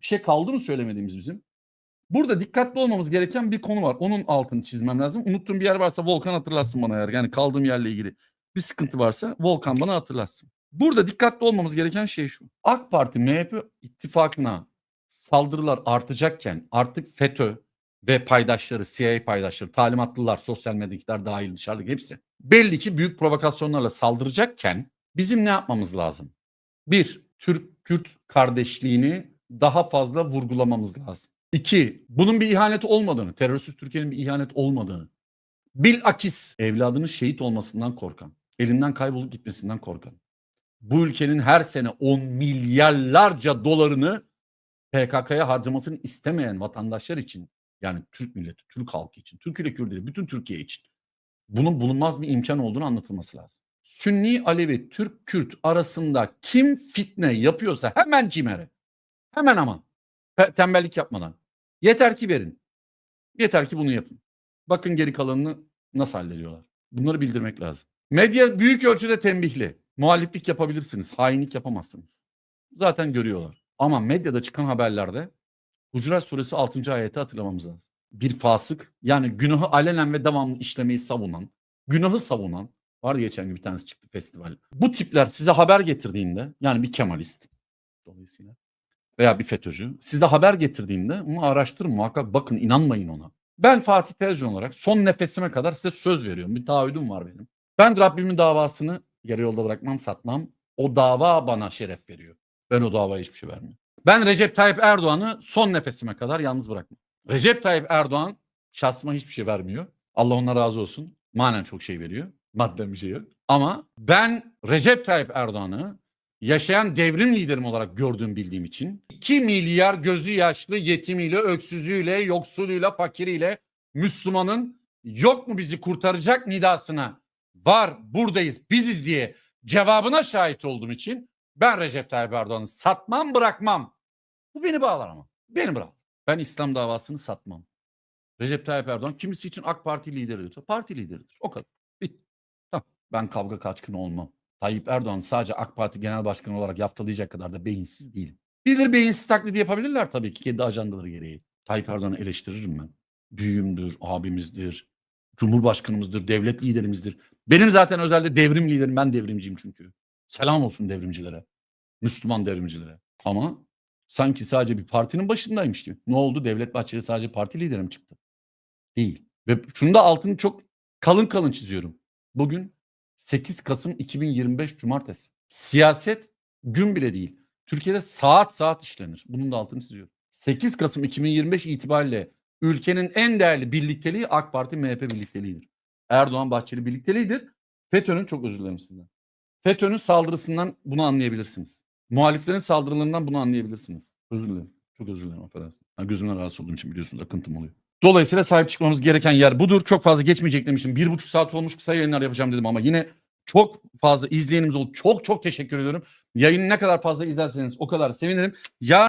Bir şey kaldı mı söylemediğimiz bizim? Burada dikkatli olmamız gereken bir konu var. Onun altını çizmem lazım. Unuttuğum bir yer varsa Volkan hatırlatsın bana eğer. Yani kaldığım yerle ilgili bir sıkıntı varsa Volkan bana hatırlatsın. Burada dikkatli olmamız gereken şey şu. AK Parti MHP ittifakına saldırılar artacakken artık FETÖ ve paydaşları, CIA paydaşları, talimatlılar, sosyal medyakiler dahil dışarıdaki hepsi belli ki büyük provokasyonlarla saldıracakken bizim ne yapmamız lazım? Bir, Türk-Kürt kardeşliğini daha fazla vurgulamamız lazım. İki, bunun bir ihanet olmadığını, terörsüz Türkiye'nin bir ihanet olmadığını, bilakis evladının şehit olmasından korkan, elinden kaybolup gitmesinden korkan, bu ülkenin her sene on milyarlarca dolarını PKK'ya harcamasını istemeyen vatandaşlar için, yani Türk milleti, Türk halkı için, Türk ile Kürt ile bütün Türkiye için bunun bulunmaz bir imkan olduğunu anlatılması lazım. Sünni, Alevi, Türk, Kürt arasında kim fitne yapıyorsa hemen cimere. Hemen ama. Pe- Tembellik yapmadan. Yeter ki verin. Yeter ki bunu yapın. Bakın geri kalanını nasıl hallediyorlar. Bunları bildirmek lazım. Medya büyük ölçüde tembihli. Muhaliflik yapabilirsiniz. Hainlik yapamazsınız. Zaten görüyorlar. Ama medyada çıkan haberlerde Hucurat Suresi 6. ayeti hatırlamamız lazım. Bir fasık yani günahı alenen ve devamlı işlemeyi savunan, günahı savunan var geçen gün bir tanesi çıktı festival. Bu tipler size haber getirdiğinde yani bir Kemalist dolayısıyla veya bir FETÖ'cü size haber getirdiğinde onu araştırın muhakkak bakın inanmayın ona. Ben Fatih Tezcan olarak son nefesime kadar size söz veriyorum. Bir taahhüdüm var benim. Ben Rabbimin davasını yarı yolda bırakmam satmam. O dava bana şeref veriyor. Ben o davaya hiçbir şey vermiyorum. Ben Recep Tayyip Erdoğan'ı son nefesime kadar yalnız bırakmam. Recep Tayyip Erdoğan şahsıma hiçbir şey vermiyor. Allah ona razı olsun. Manen çok şey veriyor. Madden bir şey yok. Ama ben Recep Tayyip Erdoğan'ı yaşayan devrim liderim olarak gördüğüm bildiğim için 2 milyar gözü yaşlı yetimiyle, öksüzüyle, yoksuluyla, fakiriyle Müslümanın yok mu bizi kurtaracak nidasına var buradayız biziz diye cevabına şahit olduğum için ben Recep Tayyip Erdoğan'ı satmam bırakmam. Bu beni bağlar ama. Beni bırak. Ben İslam davasını satmam. Recep Tayyip Erdoğan kimisi için AK Parti lideridir. Parti lideridir. O kadar. Bitti. Tamam. Ben kavga kaçkını olmam. Tayyip Erdoğan sadece AK Parti Genel Başkanı olarak yaftalayacak kadar da beyinsiz değilim. Bilir beyinsiz taklidi yapabilirler tabii ki kendi ajandaları gereği. Tayyip Erdoğan'ı eleştiririm ben. Büyüğümdür, abimizdir, cumhurbaşkanımızdır, devlet liderimizdir. Benim zaten özelde devrim liderim. Ben devrimciyim çünkü. Selam olsun devrimcilere. Müslüman devrimcilere. Ama sanki sadece bir partinin başındaymış gibi. Ne oldu? Devlet Bahçeli sadece parti lideri mi çıktı? Değil. Ve şunu da altını çok kalın kalın çiziyorum. Bugün 8 Kasım 2025 Cumartesi. Siyaset gün bile değil. Türkiye'de saat saat işlenir. Bunun da altını çiziyorum. 8 Kasım 2025 itibariyle ülkenin en değerli birlikteliği AK Parti MHP birlikteliğidir. Erdoğan Bahçeli birlikteliğidir. FETÖ'nün çok özür dilerim sizden. FETÖ'nün saldırısından bunu anlayabilirsiniz. Muhaliflerin saldırılarından bunu anlayabilirsiniz. Özür dilerim. Çok özür dilerim affedersin. Ha, gözümden rahatsız olduğum için biliyorsunuz akıntım oluyor. Dolayısıyla sahip çıkmamız gereken yer budur. Çok fazla geçmeyecek demiştim. Bir buçuk saat olmuş kısa yayınlar yapacağım dedim ama yine çok fazla izleyenimiz oldu. Çok çok teşekkür ediyorum. Yayını ne kadar fazla izlerseniz o kadar sevinirim. Ya